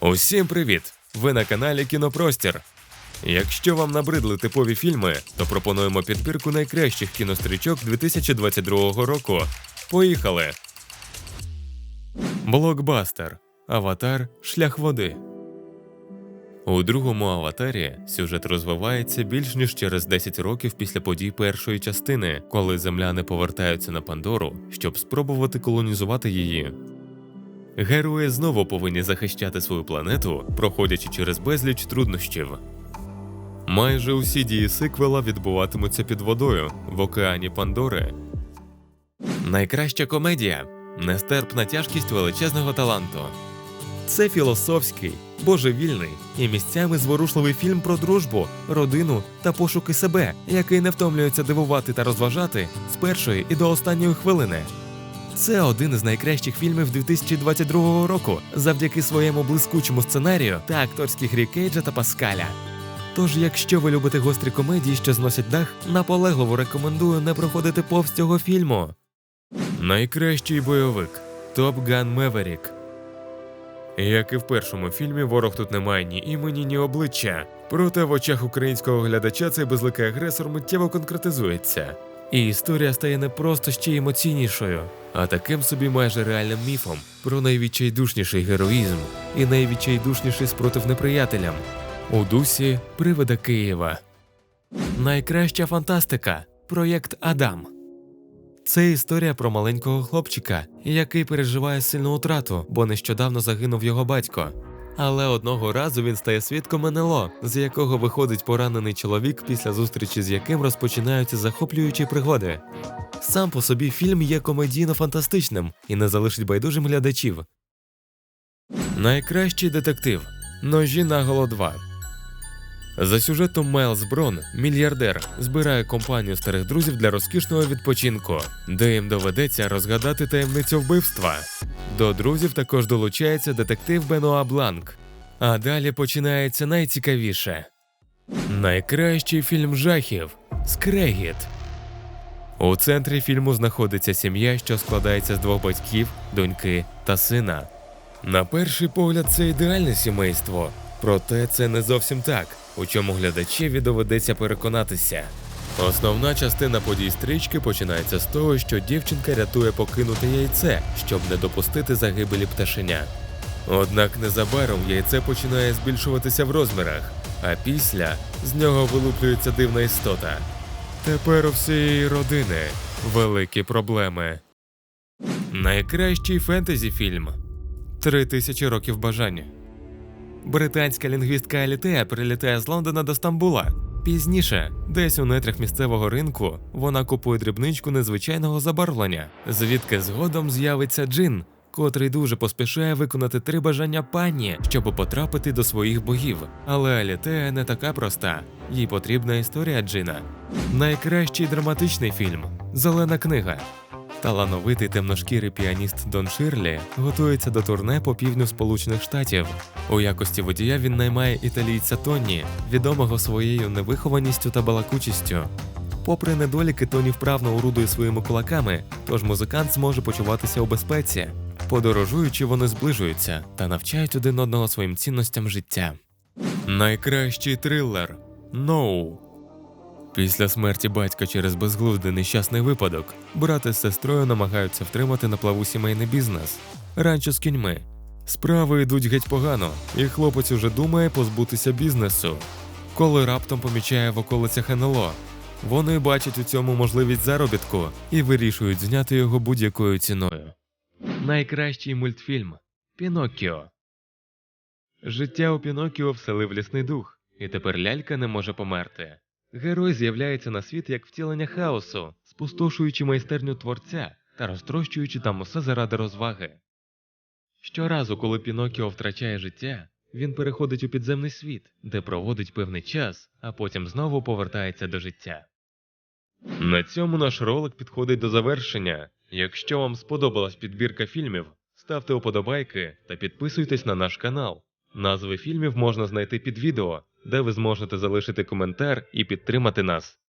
Усім привіт! Ви на каналі Кінопростір. Якщо вам набридли типові фільми, то пропонуємо підбірку найкращих кінострічок 2022 року. Поїхали! Блокбастер. Аватар. Шлях води. У другому аватарі сюжет розвивається більш ніж через 10 років після подій першої частини, коли земляни повертаються на Пандору, щоб спробувати колонізувати її. Герої знову повинні захищати свою планету, проходячи через безліч труднощів. Майже усі дії сиквела відбуватимуться під водою в океані Пандори. Найкраща комедія нестерпна тяжкість величезного таланту. Це філософський, божевільний і місцями зворушливий фільм про дружбу, родину та пошуки себе, який не втомлюється дивувати та розважати з першої і до останньої хвилини. Це один із найкращих фільмів 2022 року завдяки своєму блискучому сценарію та акторській грі Кейджа та Паскаля. Тож, якщо ви любите гострі комедії, що зносять дах, наполегливо рекомендую не проходити повз цього фільму. Найкращий бойовик Топ Ган Меверік. Як і в першому фільмі, ворог тут не має ні імені, ні обличчя. Проте в очах українського глядача цей безликий агресор миттєво конкретизується. І історія стає не просто ще емоційнішою, а таким собі майже реальним міфом про найвідчайдушніший героїзм і найвідчайдушніший спротив неприятелям у дусі Привида Києва. Найкраща фантастика проєкт Адам. Це історія про маленького хлопчика, який переживає сильну утрату, бо нещодавно загинув його батько. Але одного разу він стає свідком НЛО, з якого виходить поранений чоловік, після зустрічі з яким розпочинаються захоплюючі пригоди. Сам по собі фільм є комедійно-фантастичним і не залишить байдужим глядачів. Найкращий детектив Ножі наголо 2 за сюжетом Майлз Брон, мільярдер, збирає компанію старих друзів для розкішного відпочинку, де їм доведеться розгадати таємницю вбивства. До друзів також долучається детектив Бенуа Бланк. А далі починається найцікавіше. Найкращий фільм жахів Скрегіт. У центрі фільму знаходиться сім'я, що складається з двох батьків, доньки та сина. На перший погляд, це ідеальне сімейство, проте це не зовсім так, у чому глядачеві доведеться переконатися. Основна частина подій стрічки починається з того, що дівчинка рятує покинуте яйце, щоб не допустити загибелі пташеня. Однак незабаром яйце починає збільшуватися в розмірах, а після з нього вилуплюється дивна істота. Тепер у всієї родини великі проблеми. Найкращий фентезі фільм Три тисячі років бажання. Британська лінгвістка Алітея прилітає з Лондона до Стамбула. Пізніше, десь у нетрях місцевого ринку, вона купує дрібничку незвичайного забарвлення, звідки згодом з'явиться джин, котрий дуже поспішає виконати три бажання пані, щоб потрапити до своїх богів. Але Алітея не така проста, їй потрібна історія джина. Найкращий драматичний фільм Зелена книга. Талановитий темношкірий піаніст Дон Ширлі готується до турне по півдню Сполучених Штатів. У якості водія він наймає італійця Тоні, відомого своєю невихованістю та балакучістю. Попри недоліки, Тоні вправно орудує своїми кулаками, тож музикант зможе почуватися у безпеці. Подорожуючи, вони зближуються та навчають один одного своїм цінностям життя. Найкращий трилер Ноу. Після смерті батька через безглуздий нещасний випадок, брати з сестрою намагаються втримати на плаву сімейний бізнес, ранчо з кіньми. Справи йдуть геть погано, і хлопець уже думає позбутися бізнесу. Коли раптом помічає в околицях НЛО, вони бачать у цьому можливість заробітку і вирішують зняти його будь-якою ціною. Найкращий мультфільм Піноккіо. Життя у Піноккіо вселив лісний дух, і тепер лялька не може померти. Герой з'являється на світ як втілення хаосу, спустошуючи майстерню творця та розтрощуючи там усе заради розваги. Щоразу, коли Пінокіо втрачає життя, він переходить у підземний світ, де проводить певний час, а потім знову повертається до життя. На цьому наш ролик підходить до завершення. Якщо вам сподобалась підбірка фільмів, ставте уподобайки та підписуйтесь на наш канал. Назви фільмів можна знайти під відео, де ви зможете залишити коментар і підтримати нас.